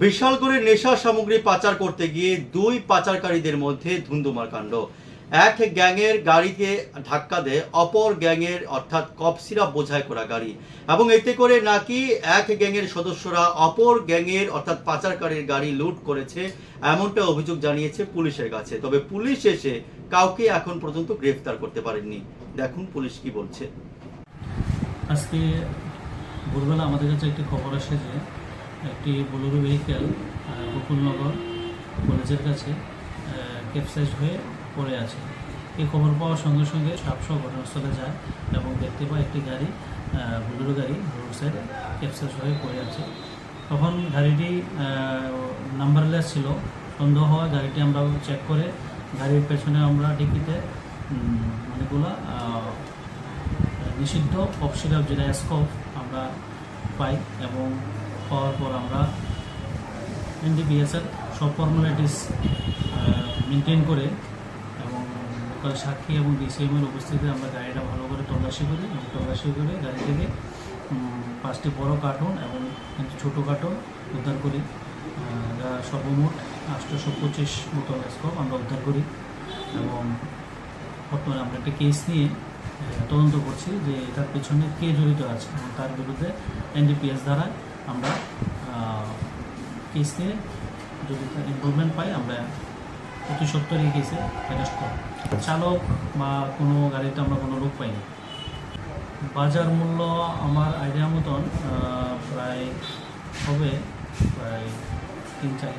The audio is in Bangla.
বিশালগড়ে নেশা সামগ্রী পাচার করতে গিয়ে দুই পাচারকারীদের মধ্যে ধুন্ধুমার কাণ্ড। এক গ্যাংয়ের গাড়িকে ধাক্কা দেয়, অপর গ্যাংয়ের অর্থাৎ কফ সিরাপ বোঝাই করা গাড়ি। এবং এতে করে নাকি এক গ্যাংয়ের সদস্যরা অপর গ্যাংয়ের অর্থাৎ পাচারকারীর গাড়ি লুট করেছে এমনটা অভিযোগ জানিয়েছে পুলিশের কাছে। তবে পুলিশ এসে কাউকে এখন পর্যন্ত গ্রেফতার করতে পারেননি। দেখুন পুলিশ কি বলছে। আজকে ভোরবেলা আমাদের কাছে একটি খবর আসে যে একটি বোলেরো ভেহিক্যাল বকুলনগর কলেজের কাছে ক্যাপসাইজ হয়ে পড়ে আছে। এই খবর পাওয়ার সঙ্গে সঙ্গে সাতশো ঘটনাস্থলে যায় এবং দেখতে পায় একটি গাড়ি বোলেরো গাড়ি রোড সাইডে ক্যাপসাইজ হয়ে পড়ে আছে। তখন গাড়িটি নাম্বারলেস ছিল। সন্দেহ হওয়া গাড়িটি আমরা চেক করে গাড়ির পেছনে আমরা ডিকিতে অনেকগুলা নিষিদ্ধ সিরাপ যেটা স্কপ আমরা পাই এবং পাওয়ার পর আমরা এনডিপিএসের সব ফর্মালিটিস মেনটেন করে এবং লোকাল সাক্ষী এবং ডিসিএমের উপস্থিতিতে আমরা গাড়িটা ভালো করে তল্লাশি করি এবং তল্লাশি করে গাড়ি থেকে পাঁচটি বড় কার্টুন এবং কিছু ছোটো কার্টুন উদ্ধার করি। যা সর্বমোট আটশোশো পঁচিশ বোতল স্কপ আমরা উদ্ধার করি এবং বর্তমানে আমরা একটা কেস নিয়ে তদন্ত করছি যে এটার পেছনে কে জড়িত আছে এবং তার বিরুদ্ধে এনডিপিএস দ্বারা আমরা কেসে যদি তার ইনভলভমেন্ট পাই, আমরা অতি সত্তরই কেসে অ্যারেস্ট করব। চালক বা কোনো গাড়িতে আমরা কোনো রোগ পাইনি। বাজার মূল্য আমার আইডিয়া মতন প্রায় হবে প্রায় তিন চার